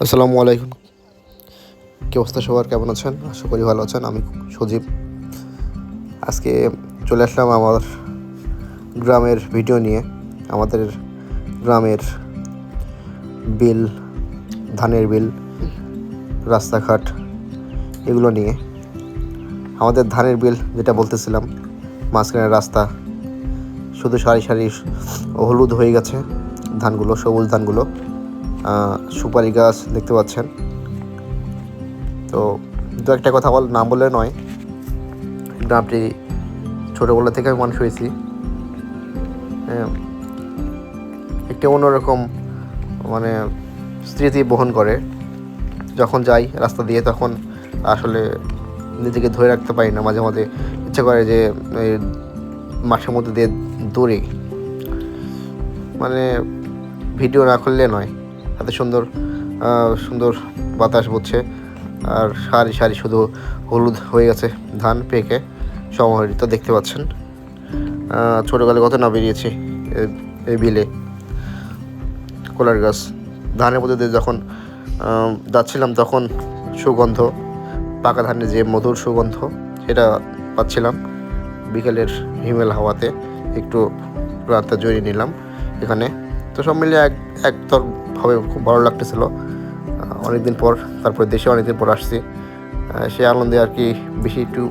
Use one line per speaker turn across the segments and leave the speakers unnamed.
আসসালামু আলাইকুম। কি অবস্থা সবার? কেমন আছেন? আশা করি ভালো আছেন। আমি সজীব। আজকে চলে আসলাম আমার গ্রামের ভিডিও নিয়ে। আমাদের গ্রামের বিল, ধানের বিল, রাস্তাঘাট এগুলো নিয়ে। আমাদের ধানের বিল যেটা বলতেছিলাম মাঝখানের রাস্তা শুধু সারি সারি হলুদ হয়ে গেছে। ধানগুলো, সবুজ ধানগুলো। সুপারি গাছ দেখতে পাচ্ছেন। তো দু একটা কথা বল না বললে নয়। গ্রামটি ছোটোবেলা থেকে আমি মানুষ হয়েছি। হ্যাঁ, একটি অন্যরকম মানে স্মৃতি বহন করে। যখন যাই রাস্তা দিয়ে তখন আসলে নিজেকে ধরে রাখতে পারি না। মাঝে মাঝে ইচ্ছে করে যে মাঠের মধ্যে দিয়ে দৌড়ি। মানে ভিডিও না করলে নয়। এত সুন্দর সুন্দর বাতাস বচ্ছে। আর সারি সারি শুধু হলুদ হয়ে গেছে ধান পেকে সমাহরিত দেখতে পাচ্ছেন। ছোটোকালে কত না বেরিয়েছি এই বিলে। কলার গাছ। ধানের মধ্যে যখন যাচ্ছিলাম তখন সুগন্ধ, পাকা ধানের যে মধুর সুগন্ধ, সেটা পাচ্ছিলাম। বিকেলের হিমেল হাওয়াতে একটু রাতটা জড়িয়ে নিলাম এখানে। তো সব মিলিয়ে এক একতরভাবে খুব ভালো লাগতেছিল। অনেকদিন পর, তারপর দেশে অনেকদিন পর আসছি। সে আনন্দে আর কি বেশি একটু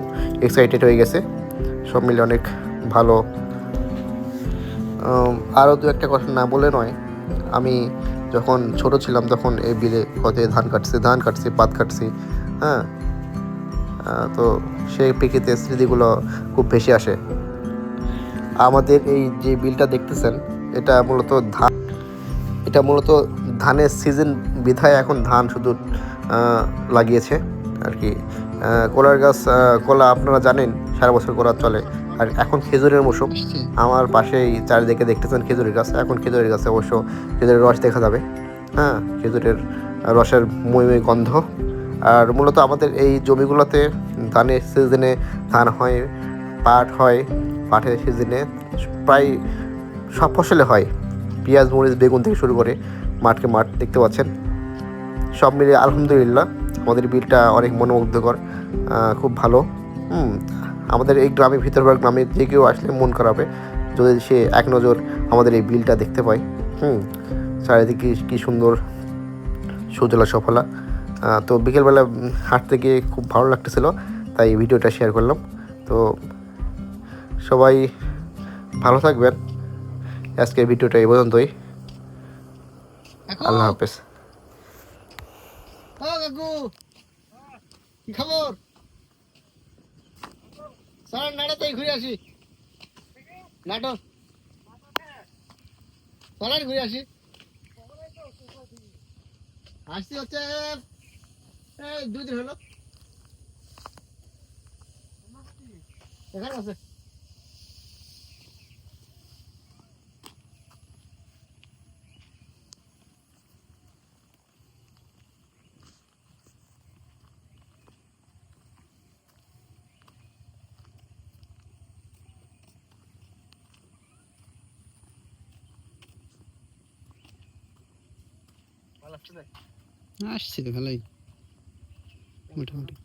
এক্সাইটেড হয়ে গেছে। সব মিলে অনেক ভালো। আরও দু একটা কথা না বলে নয়, আমি যখন ছোট ছিলাম তখন এই বিলে কত ধান কাটছি ধান কাটছি পাত কাটছি হ্যাঁ? তো সেই পিকিতে স্মৃতিগুলো খুব বেশি আসে। আমাদের এই যে বিলটা দেখতেছেন এটা মূলত ধান, এটা মূলত ধানের সিজন বিধায় এখন ধান শুধু লাগিয়েছে আর কি। কলার গাছ কলা আপনারা জানেন, সারা বছর কলা চলে। আর এখন খেজুরের মৌসুম। আমার পাশেই চারিদিকে দেখতেছেন খেজুরের গাছ। এখন খেজুরের গাছে অবশ্য খেজুরের রস দেখা যাবে। হ্যাঁ খেজুরের রসের ময়ময় গন্ধ। আর মূলত আমাদের এই জমিগুলোতে ধানের সিজনে ধান হয়, পাট হয়। পাটের সিজনে প্রায় সব ফসলে হয়। পেঁয়াজ, মরিচ, বেগুন থেকে শুরু করে মাঠকে মাঠ দেখতে পাচ্ছেন। সব মিলিয়ে আলহামদুলিল্লাহ আমাদের বিলটা অনেক মনোমুগ্ধকর খুব ভালো। হুম, আমাদের এই গ্রামের ভিতরবার গ্রামে যে কেউ আসলে মন খারাপে, যদি সে এক নজর আমাদের এই বিলটা দেখতে পায়। হুম, চারিদিকে কি সুন্দর সুজলা সফলা। তো বিকেলবেলা হাঁটতে গিয়ে খুব ভালো লাগতেছিল, তাই ভিডিওটা শেয়ার করলাম। তো সবাই ভালো থাকবেন। আজকের ভিডিওটা এই পর্যন্তই। আল্লাহ হাফেজ।
কি খবর? নাড়াতে ঘুরে আসি। ঘুরে আসি। আসছি হচ্ছে এই দুই দিন হলো। এখানে আছে। আসছে
ভালোই। মোটামুটি।